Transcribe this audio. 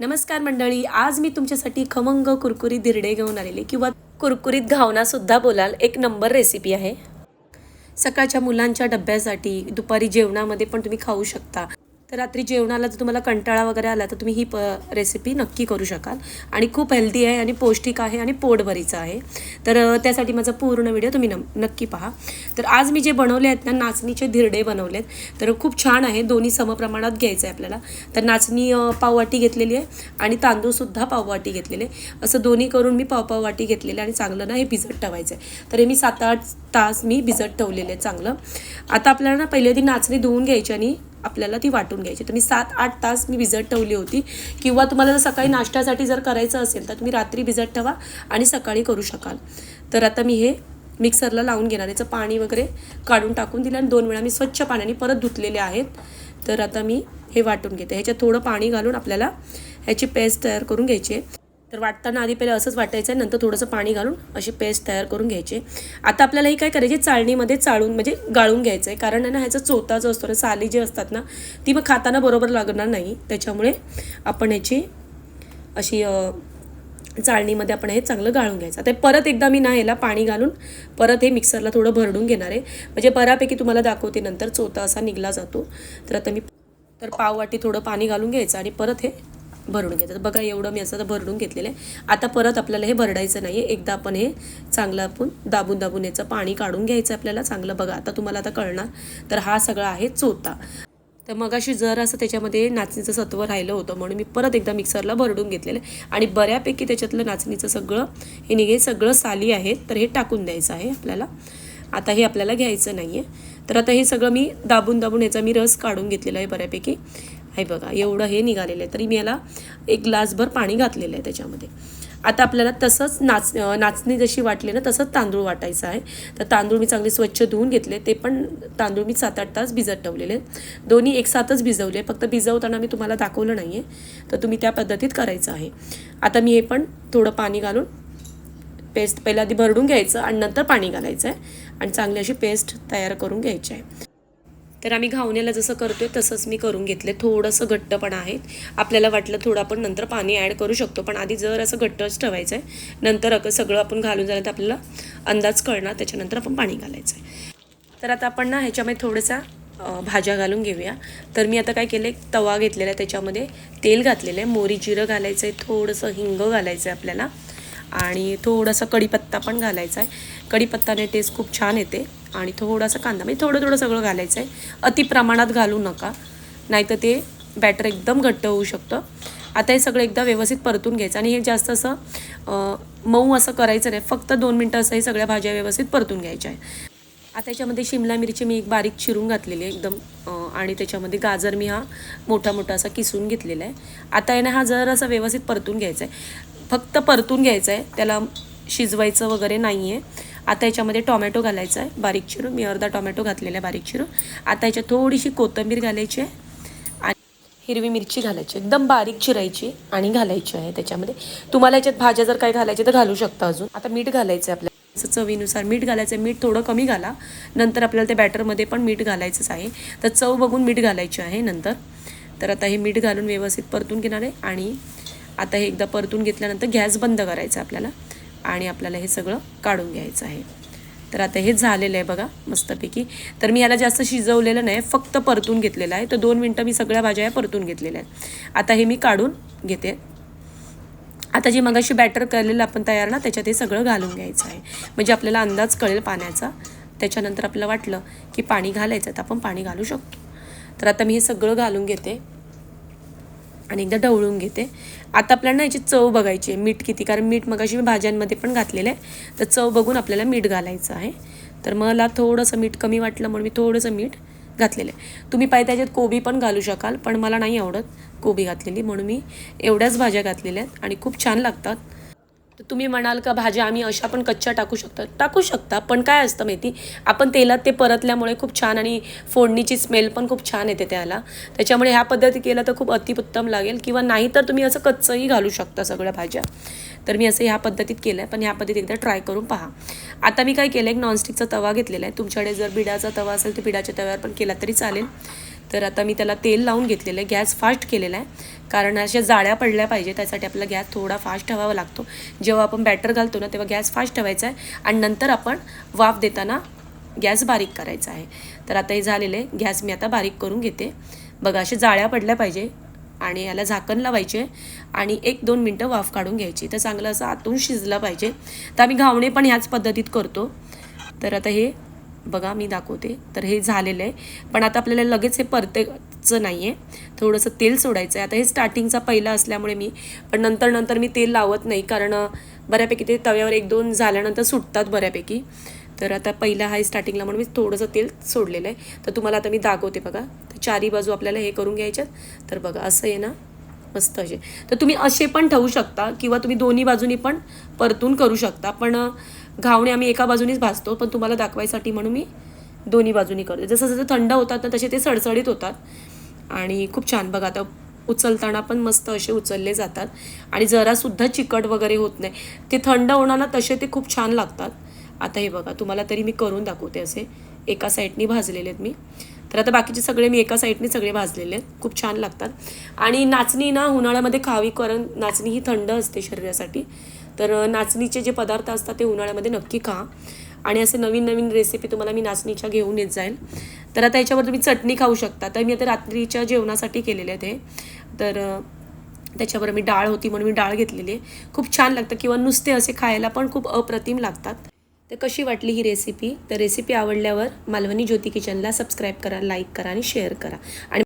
नमस्कार मंडळी आज मी तुमच्यासाठी खमंग कुरकुरीत धिरडे घेऊन आलेले किंवा कुरकुरीत घावना सुद्धा बोलाल एक नंबर रेसिपी आहे. सकाळच्या मुलांच्या डब्यासाठी दुपारी जेवणामध्ये पण तुम्ही खाऊ शकता. तर रात्री जेवणाला जर तुम्हाला कंटाळा वगैरे आला तर तुम्ही ही प रेसिपी नक्की करू शकाल. आणि खूप हेल्दी आहे आणि पौष्टिक आहे आणि पोटभरीचं आहे. तर त्यासाठी माझा पूर्ण व्हिडिओ तुम्ही न नक्की पहा. तर आज मी जे बनवले आहेत ना नाचणीचे धिरडे बनवले आहेत. तर खूप छान आहे दोन्ही समप्रमाणात घ्यायचं आहे आपल्याला. तर नाचणी पाववाटी घेतलेली आहे आणि तांदूळसुद्धा पाववाटी घेतलेले असं दोन्ही करून मी पाव पाववाटी घेतलेले आणि चांगलं ना हे भिजत ठेवायचं आहे. तर हे मी सात आठ तास मी भिजत ठेवलेले आहे चांगलं. आता आपल्याला ना पहिले आधी नाचणी धुवून घ्यायची आणि आपल्याला ती वाटून घ्यायची. तर मी सात आठ तास मी भिजत ठेवली होती. किंवा तुम्हाला जर सकाळी नाश्त्यासाठी जर करायचं असेल तर तुम्ही रात्री भिजत ठेवा आणि सकाळी करू शकाल. तर आता मी हे मिक्सरला लावून घेणार याचं पाणी वगैरे काढून टाकून दिलं आणि दोन वेळा मी स्वच्छ पाण्याने परत धुतलेले आहेत. तर आता मी हे वाटून घेते. ह्याच्यात थोडं पाणी घालून आपल्याला ह्याची पेस्ट तयार करून घ्यायची आहे. तर वाटताना आधी पहिले असंच वाटायचं आहे नंतर थोडंसं पाणी घालून अशी पेस्ट तयार करून घ्यायची. आता आपल्याला ही काय करायची चाळणीमध्ये चाळून म्हणजे गाळून घ्यायचं आहे कारण ना ह्याचा चोता जो असतो ना साली जी असतात ना ती मग खाताना बरोबर लागणार नाही. त्याच्यामुळे आपण ह्याची अशी चाळणीमध्ये आपण हे चांगलं गाळून घ्यायचं. आता परत एकदा मी ना याला पाणी घालून परत हे मिक्सरला थोडं भरडून घेणार आहे. म्हणजे बऱ्यापैकी तुम्हाला दाखवते नंतर चोता असा निघला जातो. तर आता मी तर पाववाटी थोडं पाणी घालून घ्यायचं आणि परत हे भरून घ्यायचं तर बघा एवढं मी असं आता भरडून घेतलेलं आहे. आता परत आपल्याला हे भरडायचं नाही आहे एकदा आपण हे चांगलं आपण दाबून दाबून याचं पाणी काढून घ्यायचं आपल्याला. चांगलं बघा. आता तुम्हाला आता कळणार. तर हा सगळा आहे चोता तर मगाशी जर असं त्याच्यामध्ये नाचणीचं सत्व राहिलं होतं म्हणून मी परत एकदा मिक्सरला भरडून घेतलेलं आहे. आणि बऱ्यापैकी त्याच्यातलं नाचणीचं सगळं हे निघे सगळं साली आहे. तर हे टाकून द्यायचं आहे आपल्याला. आता हे आपल्याला घ्यायचं नाही आहे तर आता हे सगळं मी दाबून दाबून याचा मी रस काढून घेतलेला आहे बऱ्यापैकी. हे बघा एवढं हे निघालेलं आहे. तरी मी याला एक ग्लासभर पाणी घातलेलं आहे त्याच्यामध्ये. आता आपल्याला तसंच नाच नाचणी जशी वाटली ना तसंच तांदूळ वाटायचं आहे. तर तांदूळ मी चांगले स्वच्छ धुवून घेतले ते पण तांदूळ मी सात आठ तास भिजत ठेवलेले दोन्ही दोन्ही एकसाथच भिजवले फक्त भिजवताना मी तुम्हाला दाखवलं नाही आहे तर तुम्ही त्या पद्धतीत करायचं आहे. आता मी हे पण थोडं पाणी घालून पेस्ट पहिला आधी भरडून घ्यायचं आणि नंतर पाणी घालायचं आहे. आणि चांगली अशी पेस्ट तयार करून घ्यायची आहे. तर आम्ही घावण्याला जसं करतोय तसंच मी करून घेतले थोडंसं घट्ट पण आहे. आपल्याला वाटलं थोडं आपण नंतर पाणी ॲड करू शकतो पण आधी जर असं घट्टच ठेवायचं आहे नंतर अगं सगळं आपण घालून झालं तर आपल्याला अंदाज कळणार त्याच्यानंतर आपण पाणी घालायचं आहे तर आता आपण ना ह्याच्यामध्ये थोडंसा भाज्या घालून घेऊया. तर मी आता काय केलं एक तवा घेतलेला आहे त्याच्यामध्ये. तेल घातलेलं आहे मोरी जिरं घालायचं आहे थोडंसं हिंग घालायचं आहे आपल्याला. आणि थोडासा कढीपत्ता पण घालायचा आहे कढीपत्ताने टेस्ट खूप छान येते. आणि थोडासा कांदा म्हणजे थोडं थोडं सगळं घालायचं आहे. अति प्रमाणात घालू नका. नाहीतर ते बॅटर एकदम घट्ट होऊ शकतं. आता हे सगळं एकदा व्यवस्थित परतून घ्यायचं आणि हे जास्त असं मऊ असं करायचं नाही. फक्त दोन मिनटं असं हे सगळ्या भाज्या व्यवस्थित परतून घ्यायच्या आहे आता याच्यामध्ये शिमला मिरची मी एक बारीक चिरून घातलेली आहे एकदम आणि त्याच्यामध्ये गाजर मी हा मोठा मोठा असा किसून घेतलेला आहे. आता याने हा जर असा व्यवस्थित परतून घ्यायचा आहे. फक्त परतून घ्यायचं आहे. त्याला शिजवायचं वगैरे नाही आहे आता याच्यामध्ये टोमॅटो घालायचा आहे बारीक चिरून. मी अर्धा टोमॅटो घातलेला आहे बारीक चिरून. आता याच्यात थोडीशी कोथिंबीर घालायची आहे आणि हिरवी मिरची घालायची एकदम बारीक चिरायची आणि घालायची आहे त्याच्यामध्ये. तुम्हाला याच्यात भाज्या जर काही घालायच्या तर घालू शकता अजून. आता मीठ घालायचं आहे आपल्याला. असं चवीनुसार मीठ घालायचं आहे. मीठ थोडं कमी घाला. नंतर आपल्याला त्या बॅटरमध्ये पण मीठ घालायचंच आहे. तर चव बघून मीठ घालायची आहे नंतर. तर आता हे मीठ घालून व्यवस्थित परतून घेणार आहे आणि आता हे एकदा परतून घेतल्यानंतर गॅस बंद करायचा आपल्याला. आणि आपल्याला हे सगळं काढून घ्यायचं आहे. तर आता हे झालेलं आहे बघा मस्तपैकी. तर मी याला जास्त शिजवलेलं नाही फक्त परतून घेतलेलं आहे. तर दोन मिनटं मी सगळ्या भाज्या या परतून घेतलेल्या आहेत. आता हे मी काढून घेते. आता जे मगाशी बॅटर केलेलं आपण तयार ना त्याच्यात हे सगळं घालून घ्यायचं आहे. म्हणजे आपल्याला अंदाज कळेल पाण्याचा. त्याच्यानंतर आपल्याला वाटलं की पाणी घालायचं तर आपण पाणी घालू शकतो. तर आता मी हे सगळं घालून घेते. आणि एकदा ढवळून घेते. आता आपल्याला याची चव बघायची आहे. मीठ किती? कारण मीठ मगाशी मी भाज्यांमध्ये पण घातलेलं आहे. तर चव बघून आपल्याला मीठ घालायचं आहे. तर मला थोडंसं मीठ कमी वाटलं म्हणून मी थोडंसं मीठ घातलेलं आहे. तुम्ही पाहिजे त्याच्यात कोबी पण घालू शकाल पण मला नाही आवडत कोबी घातलेली म्हणून मी एवढ्याच भाज्या घातलेल्या आहेत आणि खूप छान लागतात. तर तुम्ही म्हणाल का भाज्या आम्ही अशा पण कच्च्या टाकू शकतो? टाकू शकता पण काय असतं माहिती? आपण तेलात ते परतल्यामुळे खूप छान आणि फोडणीची स्मेल पण खूप छान येते त्याला. त्याच्यामुळे ह्या पद्धती केलं तर खूप अतिउत्तम लागेल. किंवा नाही तर तुम्ही असं कच्चंही घालू शकता सगळ्या भाज्या. तर मी असं ह्या पद्धतीत केलं आहे पण ह्या पद्धतीत एकदा ट्राय करून पहा. आता मी काय केलं एक नॉनस्टिकचा तवा घेतलेला आहे. तुमच्याकडे जर बिडाचा तवा असेल तर बिडाच्या तव्यावर पण केला तरी चालेल. तर आता मी त्याला तेल लावून घेतलेलं आहे. गॅस फास्ट केलेला आहे. कारण अशा जाळ्या पडल्या पाहिजे त्यासाठी आपला गॅस थोडा फास्ट ठेवावा लागतो. जेव्हा आपण बॅटर घालतो ना तेव्हा गॅस फास्ट ठेवायचा आहे आणि नंतर आपण वाफ देताना गॅस बारीक करायचा आहे. तर आता हे झालेलं आहे. गॅस मी आता बारीक करून घेते. बघा अशा जाळ्या पडल्या पाहिजे आणि याला झाकण लावायचे आणि एक दोन मिनटं वाफ काढून घ्यायची. तर चांगलं असं आतून शिजलं पाहिजे. तर आम्ही घावणे पण ह्याच पद्धतीत करतो. तर आता हे बघा मी दाखवते. तर हे झालेलं आहे. पण आता आपल्याला लगेच हे परतायचं नाही आहे थोडंसं तेल सोडायचं आहे आता हे स्टार्टिंगचा पहिला असल्यामुळे मी पण नंतर नंतर मी तेल लावत नाही. कारण बऱ्यापैकी ते तव्यावर एक दोन झाल्यानंतर सुटतात बऱ्यापैकी. तर आता पहिला हा स्टार्टिंगला म्हणून मी थोडंसं तेल सोडलेलं आहे. तर तुम्हाला आता मी दाखवते बघा. तर चारी बाजू आपल्याला हे करून घ्यायच्यात. तर बघा असं आहे ना. मस्त असे. तर तुम्ही असे पण ठेवू शकता किंवा तुम्ही दोन्ही बाजूनी पण परतून करू शकता. पण घावणे आम्ही एका बाजूनीच भाजतो पण तुम्हाला दाखवायसाठी म्हणून मी दोन्ही बाजूनी करते. जसं जसं थंड होतात ना तसे ते सडसडीत होतात. आणि खूप छान बघा आता उचलताना पण मस्त असे उचलले जातात. आणि जरासुद्धा चिकट वगैरे होत नाही. ते थंड होणार ना तसे ते खूप छान लागतात. आता हे बघा तुम्हाला तरी मी करून दाखवते असे. एका साईडनी भाजलेले आहेत मी. तर आता बाकीचे सगळे मी एका साईडने सगळे भाजलेले आहेत. खूप छान लागतात. आणि नाचणी ना उन्हाळ्यामध्ये खावी कारण नाचणी ही थंड असते शरीरासाठी. तर नाचणीचे जे पदार्थ असतात ते उन्हाळ्यामध्ये नक्की खा. आणि असे नवीन नवीन रेसिपी तुम्हाला मी नाचणीच्या घेऊन येत जाईल. तर आता याच्यावर तुम्ही चटणी खाऊ शकता. तर मी आता रात्रीच्या जेवणासाठी केलेले ते तर त्याच्यावर मी डाळ होती म्हणून मी डाळ घेतलेली आहे. खूप छान लागतं. किंवा नुसते असे खायला पण खूप अप्रतिम लागतात. तर कशी वाटली ही रेसिपी तर रेसिपी आवडल्यावर मालवणी ज्योती किचनला सबस्क्राईब करा लाईक करा आणि शेअर करा. आणि